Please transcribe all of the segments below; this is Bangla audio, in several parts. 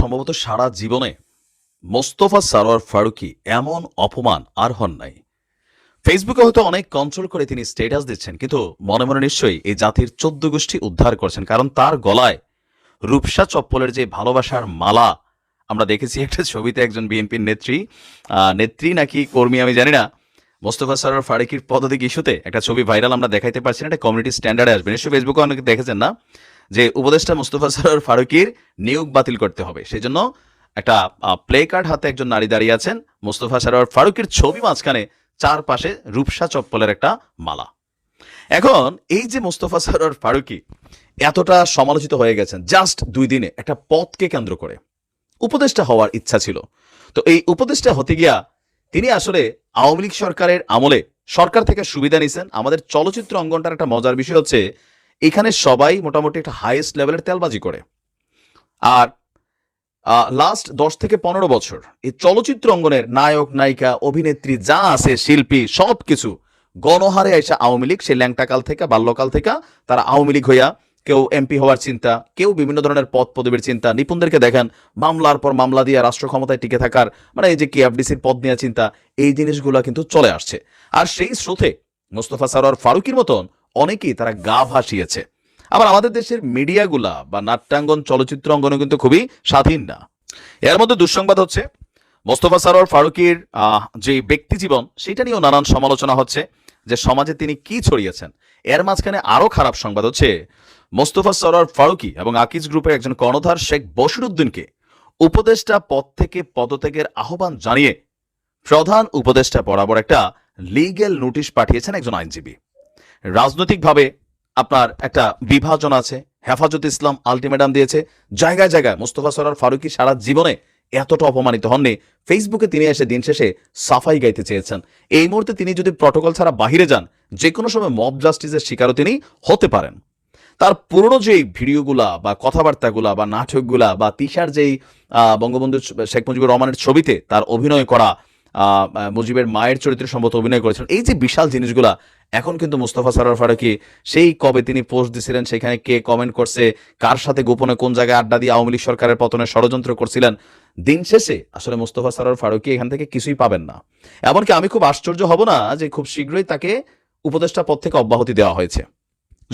সম্ভবত সারা জীবনে মোস্তফা সারোয়ার ফারুকি এমন অপমান আর হন নাই। ফেসবুকে হয়তো অনেক কন্ট্রোল করে তিনি স্টেটাস দিচ্ছেন, কিন্তু মনে মনে নিশ্চয়ই এই জাতির চোদ্দ গোষ্ঠী উদ্ধার করছেন, কারণ তার গলায় রূপসা চপ্পলের যে ভালোবাসার মালা, আমরা দেখেছি একটা ছবিতে একজন বিএনপির নেত্রী নেত্রী নাকি কর্মী, আমি জানি না, মোস্তফা সারোয়ার ফারুকির পদদিক ইস্যুতে একটা ছবি ভাইরাল আমরা দেখাইতে পারছি না, এটা কমিউনিটি স্ট্যান্ডার্ডে আসবে। নিশ্চয়ই ফেসবুকে অনেকে দেখেছেন না? যে উপদেষ্টা মুস্তফা সরোয়ার ফারুকির নিয়োগ বাতিল করতে হবে। সেই জন্য একটা প্লে কার্ড হাতে একজন নারী দাঁড়িয়ে আছেন মুস্তফা সরোয়ার ফারুকির ছবি মাঝখানে চারপাশে রূপসা চপ্পলের একটা মালা। এখন এই যে মুস্তফা সরোয়ার ফারুকি এতটা সমালোচিত হয়ে গেছেন জাস্ট দুই দিনে একটা পথকে কেন্দ্র করে। উপদেষ্টা হওয়ার ইচ্ছা ছিল। তো এই উপদেষ্টা হতে গিয়া তিনি আসলে আওয়ামী লীগ সরকারের আমলে সরকার থেকে সুবিধা নিছেন। আমাদের চলচ্চিত্র অঙ্গনটার একটা মজার বিষয় হচ্ছে এখানে সবাই মোটামুটি একটা হাইয়েস্ট লেভেলের তেলবাজি করে। আর লাস্ট দশ থেকে পনেরো বছর এই চলচ্চিত্র অঙ্গনের নায়ক, নায়িকা, অভিনেত্রী যা আছে, শিল্পী সব কিছু গণহারে আইসা আওয়ামী লীগ, সেই ল্যাংটাকাল থেকে, বাল্যকাল থেকে তারা আওয়ামী লীগ হইয়া কেউ এমপি হওয়ার চিন্তা, কেউ বিভিন্ন ধরনের পদ পদবীর চিন্তা, নিপুণদেরকে দেখেন, মামলার পর মামলা দিয়ে রাষ্ট্র ক্ষমতায় টিকে থাকার মানে এই যে কেএফডিসির পদ নেওয়ার চিন্তা, এই জিনিসগুলো কিন্তু চলে আসছে। আর সেই স্রোতে মোস্তফা সারোয়ার ফারুকির মতন অনেকেই তারা গা ভাসিয়েছে। আবার আমাদের দেশের মিডিয়াগুলা বা নাট্যাঙ্গন চলচ্চিত্র অঙ্গনে কিন্তু খুবই স্বাধীন না। এর মধ্যে দুঃসংবাদ হচ্ছে মোস্তফা সারোয়ার ফারুকির আহ, যে ব্যক্তি জীবন সেটা নিয়েও নানান সমালোচনা হচ্ছে যে সমাজে তিনি কি ছড়িয়েছেন। এর মাঝখানে আরও খারাপ সংবাদ হচ্ছে মোস্তফা সরোয়ার ফারুকি এবং আকিজ গ্রুপের একজন কর্ণধার শেখ বশিরুদ্দিনকে উপদেষ্টা পদ থেকে পদত্যাগের আহ্বান জানিয়ে প্রধান উপদেষ্টা বরাবর একটা লিগ্যাল নোটিশ পাঠিয়েছেন একজন আইনজীবী। রাজনৈতিকভাবে আপনার একটা বিভাজন আছে। হেফাজত ইসলাম আলটিমেটাম দিয়েছে। জায়গায় জায়গায় মোস্তফা সরার ফারুকি সারা জীবনে এতটা অপমানিত হননি। ফেসবুকে তিনি এসে দিন শেষে সাফাই গাইতে চেয়েছেন। এই মুহূর্তে তিনি যদি প্রটোকল ছাড়া বাহিরে যান যে কোনো সময় মব জাস্টিসের শিকারও তিনি হতে পারেন। তার পুরনো যেই ভিডিওগুলা বা কথাবার্তাগুলা বা নাটকগুলা বা তিশার যেই বঙ্গবন্ধু শেখ মুজিবুর রহমানের ছবিতে তার অভিনয় করা মুজিবের মায়ের চরিত্রে সম্ভবত অভিনয় করেছেন। এই যে বিশাল জিনিসগুলা, এখন কিন্তু মুস্তফা সরার ফারুকি সেই কবে তিনি পোস্ট দিছিলেন, সেখানে কে কমেন্ট করছে, কার সাথে গোপনে কোন জায়গায় আড্ডা দিয়ে আওয়ামী লীগ সরকারের পতনে ষড়যন্ত্র করছিলেন, দিন শেষে আসলে মুস্তফা সরার ফারুকি এখান থেকে কিছুই পাবেন না। এমনকি আমি খুব আশ্চর্য হব না যে খুব শীঘ্রই তাকে উপদেষ্টা পদ থেকে অব্যাহতি দেওয়া হয়েছে।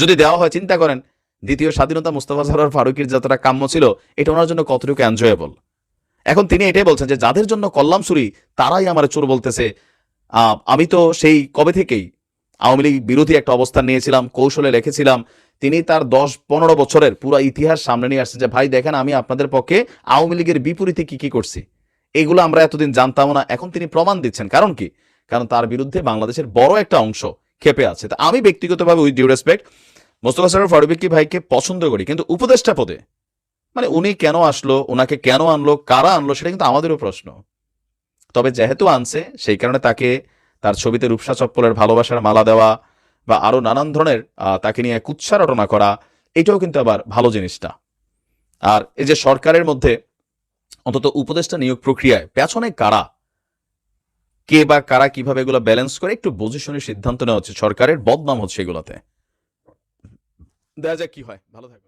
যদি দেওয়া হয়, চিন্তা করেন, দ্বিতীয় স্বাধীনতা মুস্তফা সরার ফারুকির যতটা কাম্য ছিল, এটা ওনার জন্য কতটুকু এনজয়েবল এখন তিনি এটাই বলছেন যে, যাদের জন্য কল্যাম সুরি তারাই আমার চোর বলতেছে। আমি তো সেই কবে থেকেই আওয়ামী লীগ বিরোধী একটা অবস্থান নিয়েছিলাম, কৌশলে রেখেছিলাম। তিনি তার দশ পনেরো বছরের পুরো ইতিহাস সামনে নিয়ে আসছে যে, ভাই, দেখেন, আমি আপনাদের পক্ষে আওয়ামী লীগের বিপরীতে কি কি করছি? এগুলো আমরা এতদিন জানতাম না, এখন তিনি প্রমাণ দিচ্ছেন। কারণ কি? কারণ তার বিরুদ্ধে বাংলাদেশের বড় একটা অংশ খেপে আছে। তা আমি ব্যক্তিগতভাবে with due respect Mostafa Sarwar Farooki ভাইকে পছন্দ করি, কিন্তু উপদেষ্টা পদে মানে উনি কেন আসলো ওনাকে কেন আনলো, কারা আনলো, সেটা কিন্তু আমাদেরও প্রশ্ন। তবে যেহেতু আনছে, সেই কারণে তাকে তার ছবিতে রূপসা চপ্পলের ভালোবাসার মালা দেওয়া বা আরও নানান ধরনের তাকে নিয়ে কুৎসা রটনা করা, এটাও কিন্তু আবার ভালো জিনিসটা। আর এই যে সরকারের মধ্যে অন্তত উপদেষ্টা নিয়োগ প্রক্রিয়ায় পেছনে কারা, কে বা কারা কীভাবে এগুলো ব্যালেন্স করে, একটু বুঝে শুনে সিদ্ধান্ত নেওয়া হচ্ছে। সরকারের বদনাম হচ্ছে এগুলোতে। দেখা যাক কি হয়। ভালো থাকো।